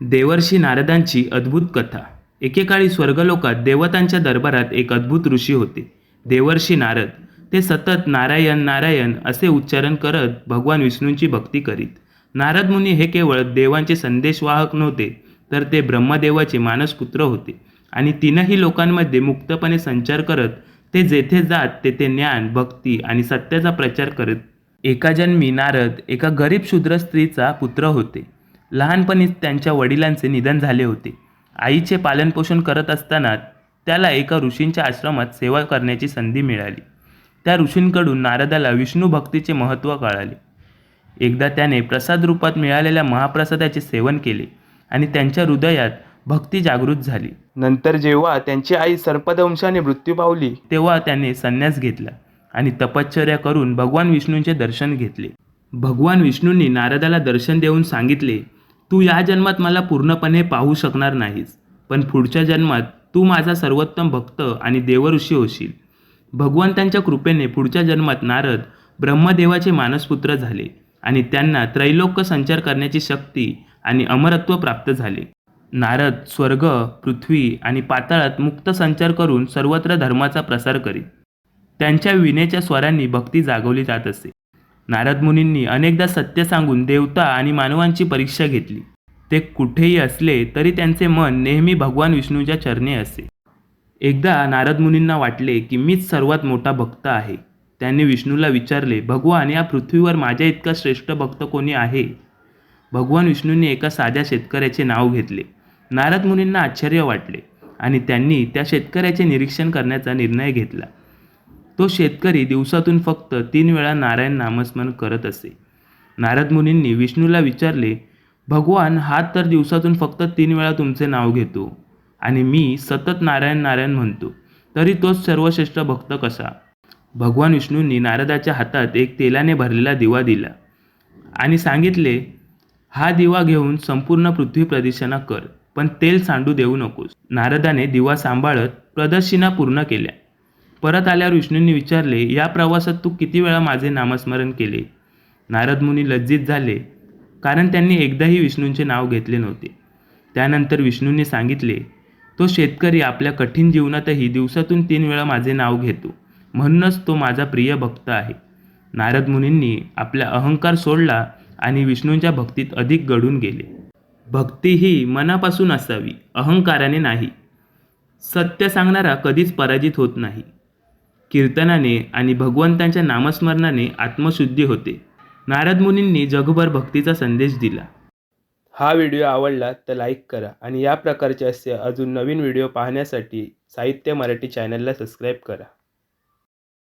देवर्षी नारदांची अद्भुत कथा. एकेकाळी स्वर्गलोकात देवतांच्या दरबारात एक अद्भुत ऋषी होते. देवर्षी नारद ते सतत नारायण नारायण असे उच्चारण करत भगवान विष्णूंची भक्ती करीत. नारद मुनी हे केवळ देवांचे संदेशवाहक नव्हते तर ते ब्रह्मदेवाचे मानसपुत्र होते. आणि तीनही लोकांमध्ये मुक्तपणे संचार करत ते जेथे जात तेथे ज्ञान भक्ती आणि सत्याचा प्रचार करत. एका जन्मी नारद एका गरीब शूद्र स्त्रीचा पुत्र होते. लहानपणीच त्यांच्या वडिलांचे निधन झाले होते. आईचे पालनपोषण करत असताना त्याला एका ऋषींच्या आश्रमात सेवा करण्याची संधी मिळाली. त्या ऋषींकडून नारदाला विष्णू भक्तीचे महत्त्व कळाले. एकदा त्याने प्रसाद रूपात मिळालेल्या महाप्रसादाचे सेवन केले आणि त्यांच्या हृदयात भक्ती जागृत झाली. नंतर जेव्हा त्यांची आई सर्पदंशाने मृत्यू पावली तेव्हा त्याने संन्यास घेतला आणि तपश्चर्या करून भगवान विष्णूंचे दर्शन घेतले. भगवान विष्णूंनी नारदाला दर्शन देऊन सांगितले तू या जन्मात मला पूर्णपणे पाहू शकणार नाहीस पण पुढच्या जन्मात तू माझा सर्वोत्तम भक्त आणि देवऋषी होशील. भगवंतांच्या कृपेने पुढच्या जन्मात नारद ब्रह्मदेवाचे मानसपुत्र झाले आणि त्यांना त्रैलोक्य संचार करण्याची शक्ती आणि अमरत्व प्राप्त झाले. नारद स्वर्ग पृथ्वी आणि पाताळात मुक्त संचार करून सर्वत्र धर्माचा प्रसार करीत त्यांच्या विनेच्या स्वरांनी भक्ती जागवली जात असे. नारद मुनींनी अनेकदा सत्य सांगून देवता आणि मानवांची परीक्षा घेतली. ते कुठेही असले तरी त्यांचे मन नेहमी भगवान विष्णूच्या चरणी असे. एकदा नारद मुनींना वाटले की मीच सर्वात मोठा भक्त आहे. त्यांनी विष्णूला विचारले भगवान या पृथ्वीवर माझ्या इतका श्रेष्ठ भक्त कोणी आहे? भगवान विष्णूंनी एका साध्या शेतकऱ्याचे नाव घेतले. नारद मुनींना आश्चर्य वाटले आणि त्यांनी त्या शेतकऱ्याचे निरीक्षण करण्याचा निर्णय घेतला. तो शेतकरी दिवसातून फक्त तीन वेळा नारायण नामस्मरण करत असे. नारद मुनींनी विष्णूला विचारले भगवान हा तर दिवसातून फक्त तीन वेळा तुमचे नाव घेतो आणि मी सतत नारायण नारायण म्हणतो तरी तोच सर्वश्रेष्ठ भक्त कसा भगवान विष्णूंनी नारदाच्या हातात एक तेलाने भरलेला दिवा दिला आणि सांगितले हा दिवा घेऊन संपूर्ण पृथ्वी प्रदक्षिणा कर पण तेल सांडू देऊ नकोस नारदाने दिवा सांभाळत प्रदक्षिणा पूर्ण केल्या. परत आल्यावर विष्णूंनी विचारले या प्रवासात तू किती वेळा माझे नामस्मरण केले? नारद मुनी लज्जित झाले कारण त्यांनी एकदाही विष्णूंचे नाव घेतले नव्हते. त्यानंतर विष्णूंनी सांगितले तो शेतकरी आपल्या कठीण जीवनातही दिवसातून तीन वेळा माझे नाव घेतो. म्हणूनच तो माझा प्रिय भक्त आहे. नारद मुनींनी आपला अहंकार सोडला आणि विष्णूंच्या भक्तीत अधिक गढून गेले. भक्ती ही मनापासून असावी अहंकाराने नाही. सत्य सांगणारा कधीच पराजित होत नाही. कीर्तनाने आणि भगवंतांच्या नामस्मरणाने आत्मशुद्धी होते. नारद मुनींनी जगभर भक्तीचा संदेश दिला. हा व्हिडिओ आवडला तर लाईक करा आणि या प्रकारचे असे अजून नवीन व्हिडिओ पाहण्यासाठी साहित्य मराठी चॅनलला सबस्क्राईब करा.